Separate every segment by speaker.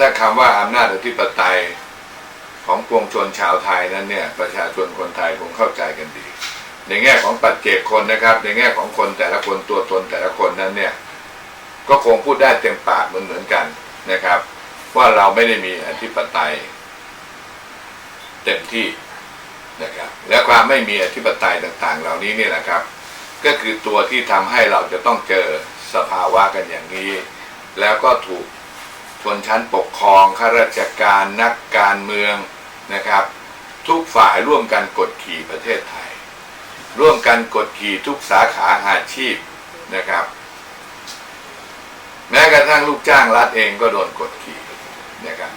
Speaker 1: ถ้าคำว่าอำนาจอธิปไตยของปวงชนชาวไทยนั้นเนี่ย ประชาชนคนไทยคงเข้าใจกันดี ในแง่ของปัจเจกคนนะครับ ในแง่ของคนแต่ละคนตัวตนแต่ละคนนั้นเนี่ย ก็คงพูดได้เต็มปากเหมือนเหมือนกันนะครับ ว่าเราไม่ได้มีอธิปไตย เต็มที่นะครับ และความไม่มีอธิปไตยต่างๆ เหล่านี้เนี่แหละครับ ก็คือตัวที่ทำให้เราจะต้องเจอสภาวะกันอย่างนี้ แล้วก็ถูก ชนชั้นปกครองข้าราชการนักการเมืองนะครับ ทุกฝ่ายร่วมกันกดขี่ประเทศไทย ร่วมกันกดขี่ทุกสาขาอาชีพนะครับ แม้กระทั่งลูกจ้างรัฐเองก็โดนกดขี่นะครับ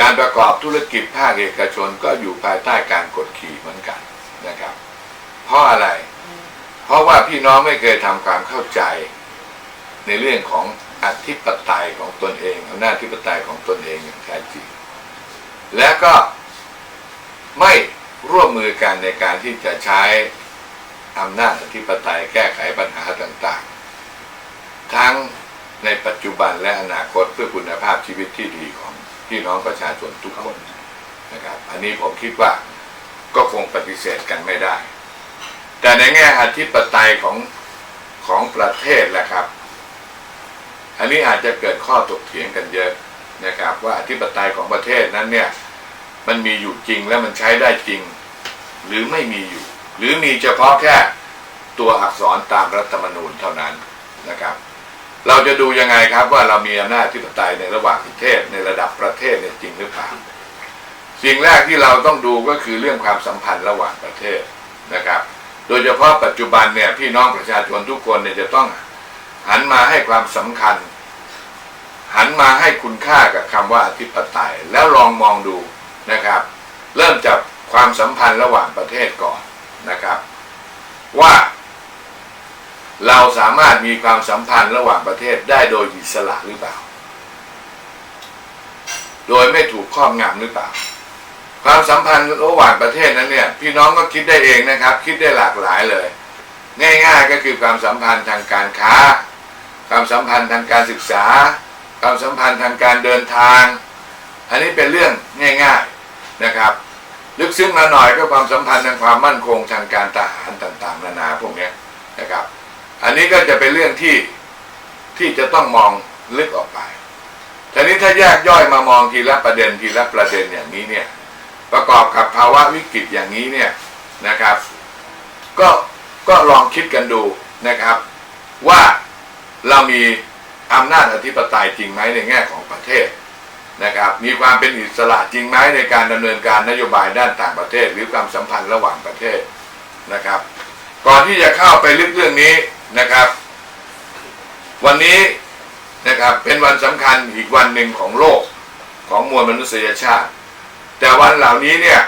Speaker 1: การประกอบธุรกิจภาคเอกชนก็อยู่ภายใต้การกดขี่เหมือนกันนะครับ เพราะอะไร เพราะว่าพี่น้องไม่เคยทำความเข้าใจในเรื่องของ อธิปไตยของตนเองอำนาจอธิปไตยของตนเองอย่างแท้จริง และก็ไม่ร่วมมือกันในการที่จะใช้อำนาจอธิปไตยแก้ไขปัญหาต่างๆ ทั้งในปัจจุบันและอนาคตเพื่อคุณภาพชีวิตที่ดีของพี่น้องประชาชนทุกคนนะครับ อันนี้ผมคิดว่าก็คงปฏิเสธกันไม่ได้ แต่ในแง่อธิปไตยของของประเทศแหละครับ นี้อาจจะเกิดข้อถกเถียงกันเยอะนะครับว่าอธิปไตยของประเทศนั้นเนี่ยมันมีอยู่จริงและมันใช้ได้จริง หรือไม่มีอยู่ หรือมีเฉพาะแค่ตัวอักษรตามรัฐธรรมนูญเท่านั้นนะครับ เราจะดูยังไงครับว่าเรามีอำนาจอธิปไตยในระหว่างประเทศในระดับประเทศเนี่ยจริงหรือเปล่าสิ่งแรกที่เราต้องดูก็คือเรื่องความสัมพันธ์ระหว่างประเทศนะครับ โดยเฉพาะปัจจุบันเนี่ยพี่น้องประชาชนทุกคนเนี่ยจะต้องหันมาให้ความสำคัญ หันมาให้คุณค่ากับคำว่าอธิปไตย แล้วลองมองดูนะครับ เริ่มจากความสัมพันธ์ระหว่างประเทศก่อนนะครับ ว่าเราสามารถมีความสัมพันธ์ระหว่างประเทศได้โดยอิสระหรือเปล่า โดยไม่ถูกครอบงำหรือเปล่า ความสัมพันธ์ระหว่างประเทศนั้นเนี่ย พี่น้องก็คิดได้เองนะครับ คิดได้หลากหลายเลย ง่าย ๆ ก็คือความสัมพันธ์ทางการค้า ความสัมพันธ์ทางการศึกษา ความสัมพันธ์ทางการเดินทาง อันนี้เป็นเรื่องง่ายๆนะครับ ลึกซึ้งมาหน่อยก็ความสัมพันธ์ทางความมั่นคงทางการทหารต่างๆ นานาพวกนี้นะครับ อันนี้ก็จะเป็นเรื่องที่ที่จะต้องมองลึกออกไปทีนี้ถ้าแยกย่อยมามองทีละประเด็นทีละประเด็นอย่างนี้เนี่ยประกอบกับภาวะวิกฤตอย่างนี้เนี่ยนะครับ ก็ก็ลองคิดกันดูนะครับ ว่าเรามี อำนาจอธิปไตยจริงไหมในแง่ของประเทศนะครับมีความเป็นอิสระจริงไหมในการดำเนินการนโยบายด้านต่างประเทศ หรือความสัมพันธ์ระหว่างประเทศนะครับ ก่อนที่จะเข้าไปลึกเรื่องนี้นะครับ วันนี้นะครับเป็นวันสำคัญอีกวันหนึ่งของโลกของมวลมนุษยชาติ แต่วันเหล่านี้เนี่ย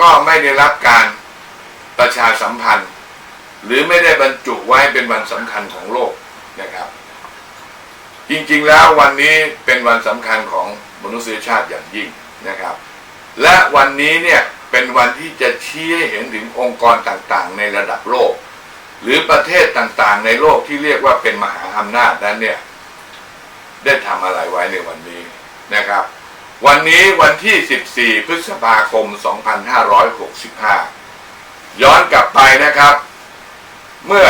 Speaker 1: ก็ไม่ได้รับการประชาสัมพันธ์ หรือไม่ได้บรรจุไว้เป็นวันสำคัญของโลกนะครับ จริงๆแล้ววันนี้เป็นวันสำคัญของมนุษยชาติอย่างยิ่งนะครับ และวันนี้เนี่ยเป็นวันที่จะชี้ให้เห็นถึงองค์กรต่างๆ ในระดับโลก หรือประเทศต่างๆ ในโลกที่เรียกว่าเป็นมหาอำนาจนั้นเนี่ยได้ทำอะไรไว้ในวันนี้นะครับ วันนี้วันที่ 14 พฤษภาคม 2565 ย้อนกลับไปนะครับ เมื่อ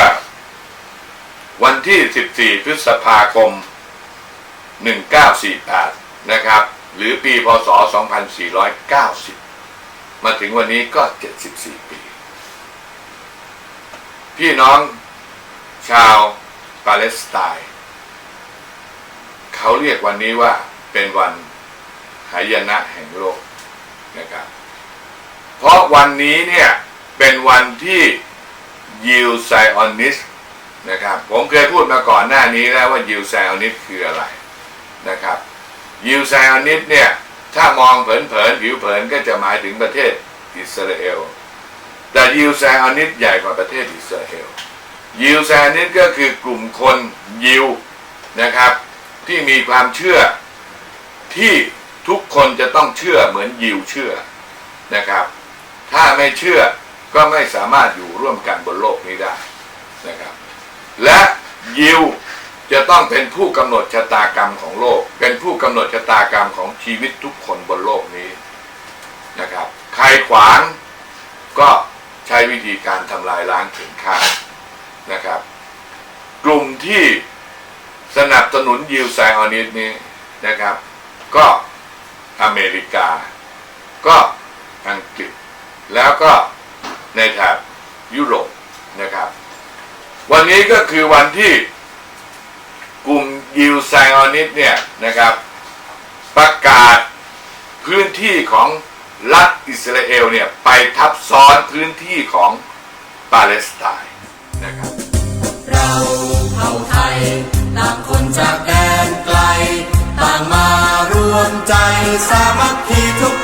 Speaker 1: วันที่ 14 พฤษภาคม 1948 นะครับ หรือปีพศ 2490 มาถึงวันนี้ก็ 74 ปี พี่น้องชาวปาเลสไตน์เขาเรียกวันนี้ว่าเป็นวันหายนะแห่งโลกนะครับ เพราะวันนี้เนี่ยเป็นวันที่ยิวไซออนิสนะครับ ผมเคยพูดมาก่อนหน้านี้แล้วว่ายิวไซออนิสคืออะไร นะครับยิวไซออนิสเนี่ย ถ้ามองเผินๆผิวเผินก็จะหมายถึงประเทศอิสราเอล แต่ยิวไซออนิสใหญ่กว่าประเทศอิสราเอลยิวไซออนิสก็คือกลุ่มคนยิวนะครับ ที่มีความเชื่อที่ทุกคนจะต้องเชื่อเหมือนยิวเชื่อนะครับ ถ้าไม่เชื่อก็ไม่สามารถอยู่ร่วมกันบนโลกนี้ได้นะครับ และยิว จะต้องเป็นผู้กำหนดชะตากรรมของโลก เป็นผู้กำหนดชะตากรรมของชีวิตทุกคนบนโลกนี้นะครับ ใครขวางก็ใช้วิธีการทำลายล้างถึงค่านะครับ กลุ่มที่สนับสนุนยิวไซออนิสนี้นะครับ ก็อเมริกา ก็อังกฤษ แล้วก็ในแถบยุโรปนะครับ วันนี้ก็คือวันที่ ยิวไซออนิสเนี่ยนะครับประกาศพื้นที่ของรัฐอิสราเอลเนี่ยไปทับซ้อนพื้นที่ของปาเลสไตน์นะครับ
Speaker 2: เราเผ่าไทยต่างคนจากแดนไกล ต่างมารวมใจสามัคคีทุก